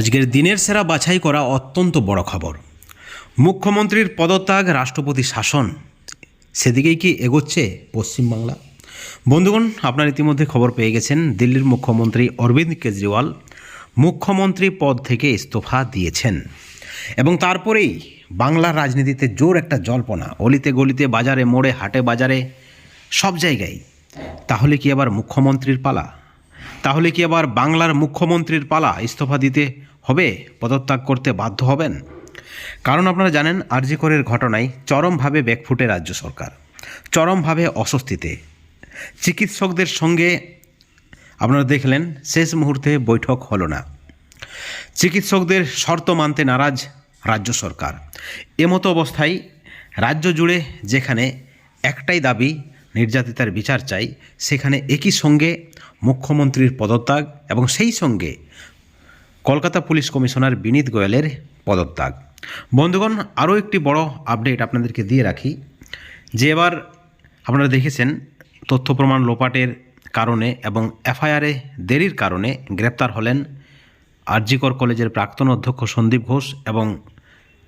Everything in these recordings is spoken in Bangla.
আজকের দিনের সেরা বাছাই করা অত্যন্ত বড় খবর। মুখ্যমন্ত্রীর পদত্যাগ রাষ্ট্রপতি শাসন, সেদিকেই কি এগোচ্ছে পশ্চিমবাংলা? বন্ধুগণ, আপনারা ইতিমধ্যে খবর পেয়ে গেছেন, দিল্লির মুখ্যমন্ত্রী অরবিন্দ কেজরিওয়াল মুখ্যমন্ত্রী পদ থেকে ইস্তফা দিয়েছেন। এবং তারপরেই বাংলার রাজনীতিতে জোর একটা জল্পনা, অলিতে গলিতে বাজারে, মোড়ে, হাটে, বাজারে, সব জায়গায়। তাহলে কি আবার মুখ্যমন্ত্রীর পালা? তাহলে কি আবার বাংলার মুখ্যমন্ত্রীর পালা ইস্তফা দিতে হবে? পদত্যাগ করতে বাধ্য হবেন? কারণ আপনারা জানেন, আরজিকরের ঘটনায় চরমভাবে ব্যাকফুটে রাজ্য সরকার। চরমভাবে অস্বস্তিতে। চিকিৎসকদের সঙ্গে আপনারা দেখলেন, শেষ মুহূর্তে বৈঠক হলো না। চিকিৎসকদের শর্ত মানতে নারাজ রাজ্য সরকার। এমতো অবস্থায় রাজ্য জুড়ে যেখানে একটাই দাবি, নির্যাতিতার বিচার চাই, সেখানে একই সঙ্গে মুখ্যমন্ত্রীর পদত্যাগ এবং সেই সঙ্গে কলকাতা পুলিশ কমিশনার বিনীত গোয়েলের পদত্যাগ। বন্ধুগণ, আরও একটি বড় আপডেট আপনাদেরকে দিয়ে রাখি। যে এবার আপনারা দেখেছেন, তথ্য প্রমাণ লোপাটের কারণে এবং এফআইআরে দেরির কারণে গ্রেপ্তার হলেন আরজিকর কলেজের প্রাক্তন অধ্যক্ষ সন্দীপ ঘোষ এবং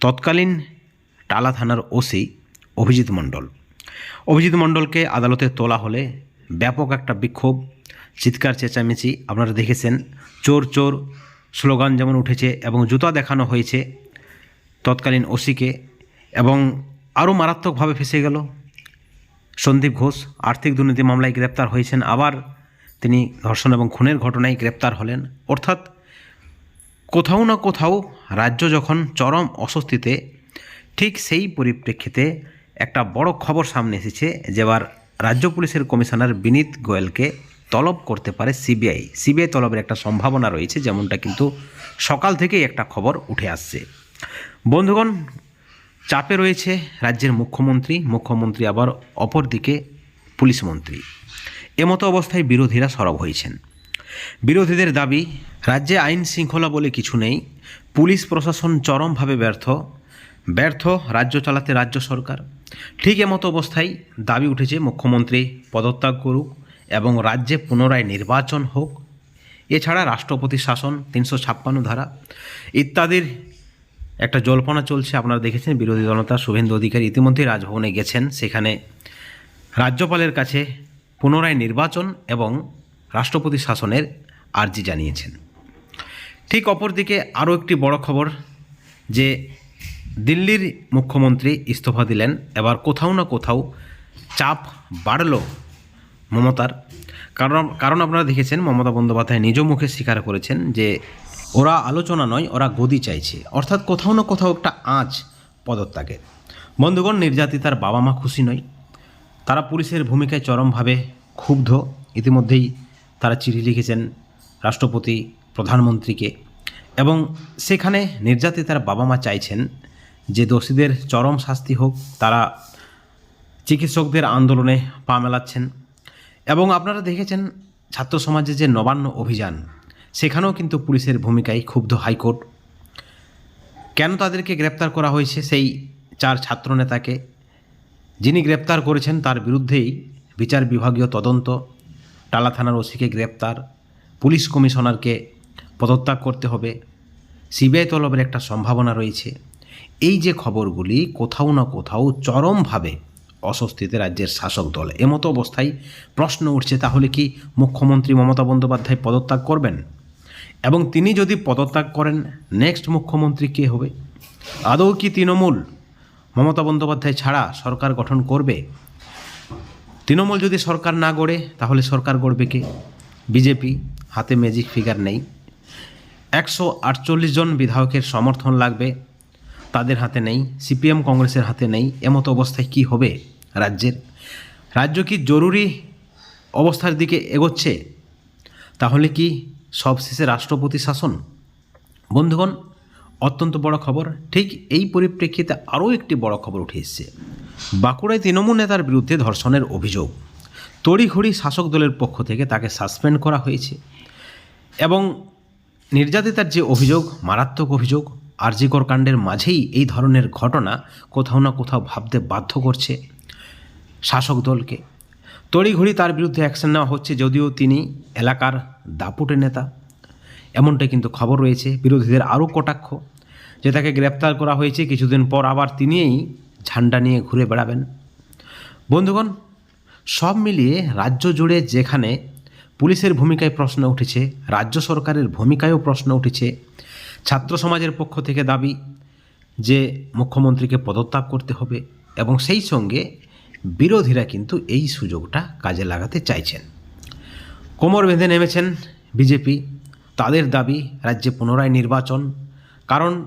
তৎকালীন টালা থানার ওসি অভিজিৎ মণ্ডল। অভিজিৎ মণ্ডলকে আদালতে তোলা হলে ব্যাপক একটা বিক্ষোভ, চিৎকার চেঁচামেচি আপনারা দেখেছেন, চোর চোর স্লোগান যেমন উঠেছে এবং জুতা দেখানো হয়েছে তৎকালীন ওসিকে, এবং আরও মারাত্মকভাবে ফেসে গেল। সন্দীপ ঘোষ আর্থিক দুর্নীতি মামলায় গ্রেপ্তার হয়েছেন, আবার তিনি ধর্ষণ এবং খুনের ঘটনায় গ্রেপ্তার হলেন। অর্থাৎ কোথাও না কোথাও রাজ্য যখন চরম অস্বস্তিতে, ঠিক সেই পরিপ্রেক্ষিতে একটা বড় খবর সামনে এসেছে, যেবার রাজ্য পুলিশের কমিশনার বিনীত গোয়েলকে তলব করতে পারে সিবিআই। সিবিআই তলবের একটা সম্ভাবনা রয়েছে, যেমনটা কিন্তু সকাল থেকেই একটা খবর উঠে আসছে। বন্ধুগণ, চাপে রয়েছে রাজ্যের মুখ্যমন্ত্রী মুখ্যমন্ত্রী আবার অপরদিকে পুলিশ মন্ত্রী। এমতো অবস্থায় বিরোধীরা সরব হয়েছেন। বিরোধীদের দাবি, রাজ্যে আইন শৃঙ্খলা বলে কিছু নেই, পুলিশ প্রশাসন চরমভাবে ব্যর্থ ব্যর্থ রাজ্য চালাতে রাজ্য সরকার। ঠিক এমতো অবস্থায় দাবি উঠেছে মুখ্যমন্ত্রী, পদত্যাগ করুক এবং রাজ্যে পুনরায় নির্বাচন হোক। এছাড়া রাষ্ট্রপতি শাসন তিনশো ছাপ্পান্ন ধারা ইত্যাদির একটা জল্পনা চলছে, আপনারা দেখেছেন, বিরোধী দলনেতা শুভেন্দু অধিকারী ইতিমধ্যেই রাজভবনে গেছেন। সেখানে রাজ্যপালের কাছে পুনরায় নির্বাচন এবং রাষ্ট্রপতি শাসনের আর্জি জানিয়েছেন। ঠিক অপরদিকে আরও একটি বড় খবর যে দিল্লির মুখ্যমন্ত্রী ইস্তফা দিলেন, এবার কোথাও না কোথাও চাপ বাড়ল। মমতার। কারণ কারণ আপনারা দেখেছেন মমতা বন্দ্যোপাধ্যায় নিজ মুখে স্বীকার করেছেন যে ওরা আলোচনা নয়, ওরা গদি চাইছে। অর্থাৎ কোথাও না কোথাও একটা আঁচ পদত্যাগের। বন্ধুগণ নির্যাতিতার বাবা মা খুশি নয়। তারা পুলিশের ভূমিকায় চরমভাবে ক্ষুব্ধ। ইতিমধ্যেই তারা চিঠি লিখেছেন রাষ্ট্রপতি, প্রধানমন্ত্রীকে। এবং সেখানে নির্যাতিতার বাবা মা চাইছেন যে দোষীদের চরম শাস্তি হোক, তারা চিকিৎসকদের আন্দোলনে পা মেলাচ্ছেন। এবং আপনারা দেখেছেন ছাত্র সমাজের যে নবান্ন অভিযান, সেখানেও কিন্তু পুলিশের ভূমিকায় ক্ষুব্ধ হাইকোর্ট। কেন তাদেরকে গ্রেপ্তার করা হয়েছে সেই চার ছাত্রনেতাকে? যিনি গ্রেপ্তার করেছেন তার বিরুদ্ধেই বিচার বিভাগীয় তদন্ত, টালা থানার ওসিকে গ্রেপ্তার, পুলিশ কমিশনারকে পদত্যাগ করতে হবে, সিবিআই তলবের একটা সম্ভাবনা রয়েছে। এই যে খবরগুলি কোথাও না কোথাও চরমভাবে অস্বস্তিতে রাজ্যের শাসক দল। এমতো অবস্থায় প্রশ্ন উঠছে, তাহলে কি মুখ্যমন্ত্রী মমতা বন্দ্যোপাধ্যায় পদত্যাগ করবেন? এবং তিনি যদি পদত্যাগ করেন নেক্সট মুখ্যমন্ত্রী কে হবে? আদৌ কি তৃণমূল মমতা বন্দ্যোপাধ্যায় ছাড়া সরকার গঠন করবে? তৃণমূল যদি সরকার না গড়ে, তাহলে সরকার গড়বে কে? বিজেপি, হাতে ম্যাজিক ফিগার নেই। একশো আটচল্লিশ জন বিধায়কের সমর্থন লাগবে। তাদের হাতে নেই, সিপিএম কংগ্রেসের হাতে নেই, এমতো অবস্থায় কি হবে রাজ্যের? রাজ্য কি জরুরি অবস্থার দিকে এগোচ্ছে? তাহলে কি সবশেষে রাষ্ট্রপতি শাসন? বন্ধুগণ, অত্যন্ত বড় খবর, ঠিক এই পরিপ্রেক্ষিতে আরও একটি বড় খবর উঠে এসছে। বাঁকুড়ায় তৃণমূল নেতার বিরুদ্ধে ধর্ষণের অভিযোগ। তড়িঘড়ি শাসক দলের পক্ষ থেকে তাকে সাসপেন্ড করা হয়েছে। এবং নির্যাতিতার যে অভিযোগ, মারাত্মক অভিযোগ আরজিকর কাণ্ডের মাঝেই এই ধরনের ঘটনা কোথাও না কোথাও ভাবতে বাধ্য করছে শাসক দলকে। তড়িঘড়ি তার বিরুদ্ধে অ্যাকশন নেওয়া হচ্ছে যদিও তিনি এলাকার দাপুটে নেতা। এমনটাই কিন্তু খবর রয়েছে বিরোধীদের আরও কটাক্ষ, যে তাকে গ্রেপ্তার করা হয়েছে কিছুদিন পর আবার তিনিই ঝান্ডা নিয়ে ঘুরে বেড়াবেন। বন্ধুগণ, সব মিলিয়ে রাজ্য জুড়ে যেখানে পুলিশের ভূমিকায় প্রশ্ন উঠেছে, রাজ্য সরকারের ভূমিকায়ও প্রশ্ন উঠেছে ছাত্র সমাজের পক্ষ থেকে দাবি যে মুখ্যমন্ত্রীকে পদত্যাগ করতে হবে এবং সেই সঙ্গে বিরোধীরা কিন্তু এই সুযোগটা কাজে লাগাতে চাইছেন। কোমর বেঁধে নেমেছেন বিজেপি। তাদের দাবি, রাজ্যে পুনরায় নির্বাচন। কারণ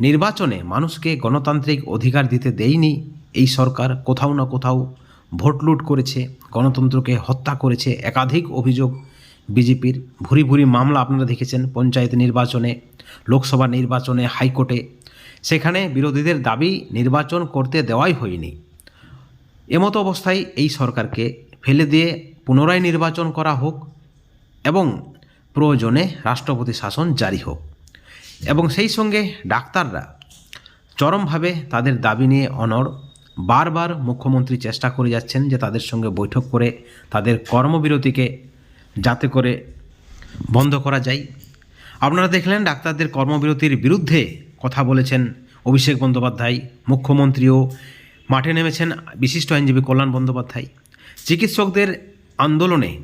নির্বাচনে মানুষকে গণতান্ত্রিক অধিকার দিতে দেয়নি এই সরকার। কোথাও না কোথাও ভোট লুট করেছে, গণতন্ত্রকে হত্যা করেছে, একাধিক অভিযোগ বিজেপির ভুরি ভুরি মামলা আপনারা দেখেছেন পঞ্চায়েত নির্বাচনে, লোকসভা নির্বাচনে, হাইকোর্টে। সেখানে বিরোধীদের দাবি নির্বাচন করতে দেওয়াই হয়নি। এমতো অবস্থায় এই সরকারকে ফেলে দিয়ে পুনরায় নির্বাচন করা হোক এবং প্রয়োজনে রাষ্ট্রপতি শাসন জারি হোক। এবং সেই সঙ্গে ডাক্তাররা চরমভাবে তাদের দাবি নিয়ে অনড় বারবার মুখ্যমন্ত্রী চেষ্টা করে যাচ্ছেন যে তাদের সঙ্গে বৈঠক করে তাদের কর্মবিরতিকে যাতে করে বন্ধ করা যায়। আপনারা দেখলেন ডাক্তারদের কর্মবিরতির বিরুদ্ধে কথা বলেছেন অভিষেক বন্দ্যোপাধ্যায়, মুখ্যমন্ত্রীও। মাঠে নেমেছেন বিশিষ্ট আইনজীবী কল্যাণ বন্দ্যোপাধ্যায়। চিকিৎসকদের আন্দোলনে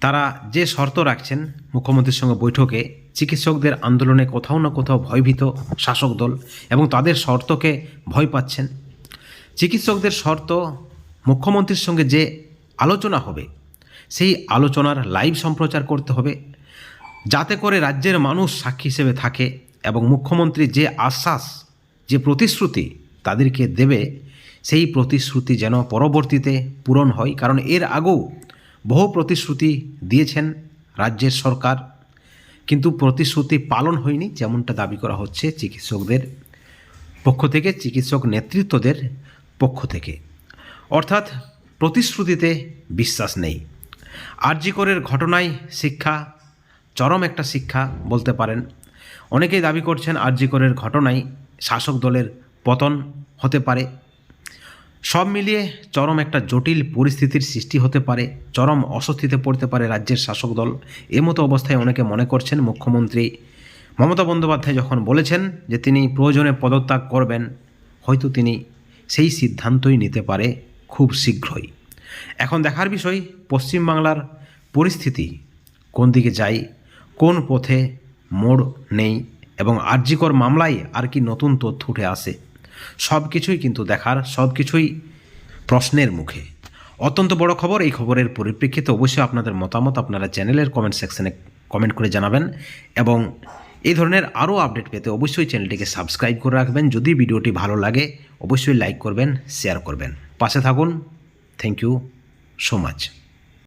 তারা যে শর্ত রাখছেন মুখ্যমন্ত্রীর সঙ্গে বৈঠকে, চিকিৎসকদের আন্দোলনে কোথাও না কোথাও ভয়ভীত শাসক দল এবং তাদের শর্তকে ভয় পাচ্ছেন। চিকিৎসকদের শর্ত মুখ্যমন্ত্রীর সঙ্গে যে আলোচনা হবে সেই আলোচনার লাইভ সম্প্রচার করতে হবে। যাতে করে রাজ্যের মানুষ সাক্ষী হিসেবে থাকে এবং মুখ্যমন্ত্রী যে আশ্বাস, যে প্রতিশ্রুতি তাদেরকে দেবে, সেই প্রতিশ্রুতি যেন পরবর্তীতে পূরণ হয়। কারণ এর আগেও বহু প্রতিশ্রুতি দিয়েছেন রাজ্যের সরকার, কিন্তু প্রতিশ্রুতি পালন হয়নি যেমনটা দাবি করা হচ্ছে চিকিৎসকদের পক্ষ থেকে, চিকিৎসক নেতৃত্বদের পক্ষ থেকে। অর্থাৎ প্রতিশ্রুতিতে বিশ্বাস নেই। আরজিকরের ঘটনায় শিক্ষা, চরম একটা শিক্ষা বলতে পারেন। অনেকেই দাবি করছেন আরজিকরের ঘটনায় শাসক দলের পতন হতে পারে। সব মিলিয়ে চরম একটা জটিল পরিস্থিতির সৃষ্টি হতে পারে, চরম অস্বস্তিতে পড়তে পারে রাজ্যের শাসক দল। এমতো অবস্থায় অনেকে মনে করছেন মুখ্যমন্ত্রী মমতা বন্দ্যোপাধ্যায় যখন বলেছেন যে তিনি প্রয়োজনে পদত্যাগ করবেন, হয়তো তিনি সেই সিদ্ধান্তই নিতে পারে খুব শীঘ্রই। এখন দেখার বিষয়, পশ্চিমবাংলার পরিস্থিতি, কোন দিকে যায় কোন পথে মোড় নেই এবং আরজিকর মামলায় আর কি নতুন তথ্য উঠে আসে সব কিছুই কিন্তু দেখার সব কিছুই প্রশ্নের মুখে। অত্যন্ত বড় খবর, এই খবরের পরিপ্রেক্ষিতে অবশ্যই আপনাদের মতামত আপনারা চ্যানেলের কমেন্ট সেকশনে কমেন্ট করে জানাবেন এবং এই ধরনের আরও আপডেট পেতে অবশ্যই চ্যানেলটিকে সাবস্ক্রাইব করে রাখবেন। যদি ভিডিওটি ভালো লাগে, অবশ্যই লাইক করবেন শেয়ার করবেন। পাশে থাকুন। Thank you so much.